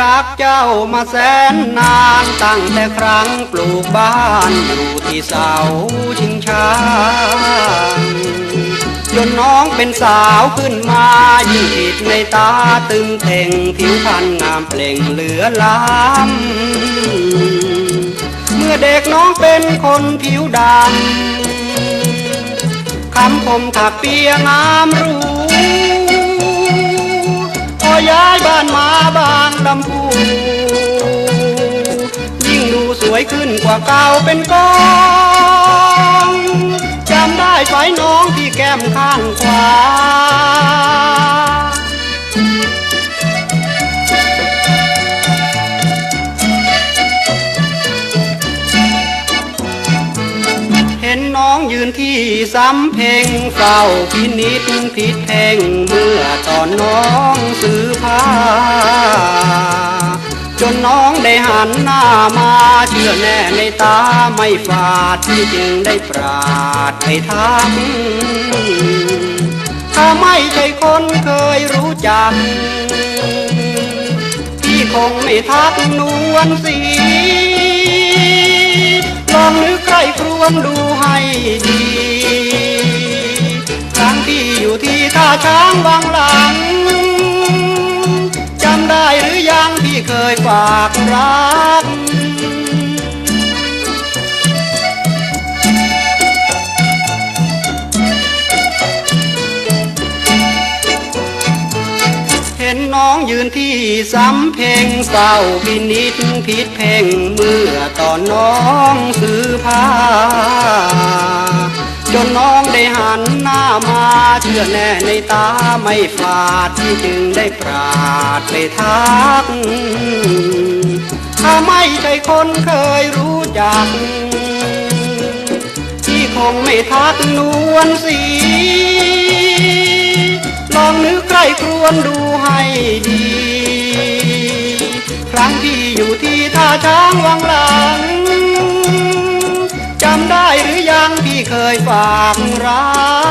รักเจ้ามาแสนนานตั้งแต่ครั้งปลูกบ้านอยู่ที่เสาชิงช้าจนน้องเป็นสาวขึ้นมายิ่งติดในตาตึงเต่งผิวพรรณงามเปล่งเหลือล้ำเมื่อเด็กน้องเป็นคนผิวดำคำคมถักเปียงามรู้พอย้ายบ้านมาำพูยิ่งดูสวยขึ้นกว่าเก่าเป็นกองจำได้ไฟน้องที่แก้มข้างขวาเห็นน้องยืนที่สำเพ็งเฝ้าพินิษผิดเพ่งเมื่อตอนน้อง หันหน้ามาเชื่อแน่ในตาไม่ฝาดที่จึงได้ปราดไปทักถ้าไม่ใช่คนเคยรู้จักพี่คงไม่ทักนวลสีลองนึกใครครวญดูให้ดีครั้งที่อยู่ที่ท่าช้างบางลัง ยังพี่เคยฝากรัก เห็นน้องยืนที่สำเพ็งเศร้าพินิษผิดเพ่งเมื่อตอนน้องซื้อผ้า จนน้องได้หันหน้ามาเชื่อแน่ในตาไม่ฝาดที่จึงได้ปราดไปทัก คนเคยรู้จัก ที่คงไม่ทักนวลสี ลองนึกใครครวญดูให้ดี ครั้งที่อยู่ที่ท่าช้างวังหลังจำได้หรือยังพี่เคยฝากรัก